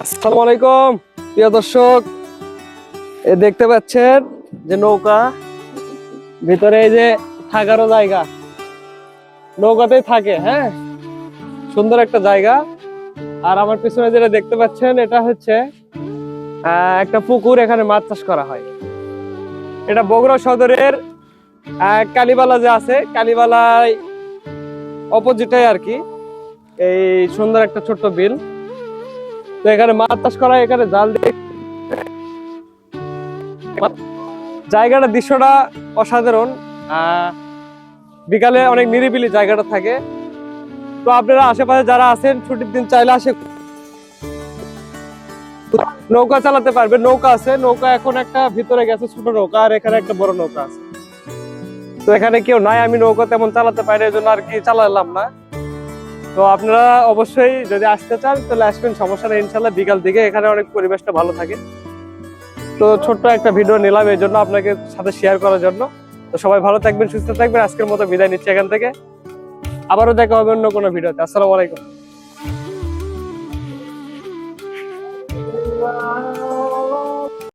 আসসালামু আলাইকুম, প্রিয় দর্শক। এ দেখতে পাচ্ছেন যে নৌকা, ভিতরে এই যে থাকারও জায়গা। নৌকাতেই থাকে হ্যাঁ? সুন্দর একটা জায়গা। আর আমার পিছনে যেটা দেখতে পাচ্ছেন, এটা হচ্ছে একটা পুকুর, এখানে মাছ চাষ করা হয়। এটা বগুড়া সদরের কালীবালা যে আছে, কালীবালায় অপোজিটে আর কি। এই সুন্দর একটা ছোট্ট বিল। তো এখানে মাছ চাষ করা এখানে জাল দিয়ে। জায়গাটা দৃশ্যটা অসাধারণ। বিকালে অনেক নিরিবিলি জায়গাটা থাকে। তো আপনারা আশেপাশে যারা আছেন, ছুটির দিন চাইলে আসে। নৌকা চালাতে পারবে, নৌকা আছে। নৌকা এখন একটা ভিতরে গেছে, ছোট নৌকা, আর এখানে একটা বড় নৌকা আছে। তো এখানে কেউ নাই, আমি নৌকা তেমন চালাতে পারি এই জন্য আর কি চালালাম না। তো আপনারা অবশ্যই যদি আসতে চান, তাহলে আসবেন। সমস্যা নেই ইনশাল্লাহ বিকাল দিকে এখানে অনেক পরিবেশটা ভালো থাকে। তো ছোট্ট একটা ভিডিও নিলাম এই জন্য আপনাকে সাথে শেয়ার করার জন্য। তো সবাই ভালো থাকবেন, সুস্থ থাকবেন। আজকের মতো বিদায় নিচ্ছি এখান থেকে। আবারও দেখা হবে অন্য কোনো ভিডিওতে। আসসালামু আলাইকুম।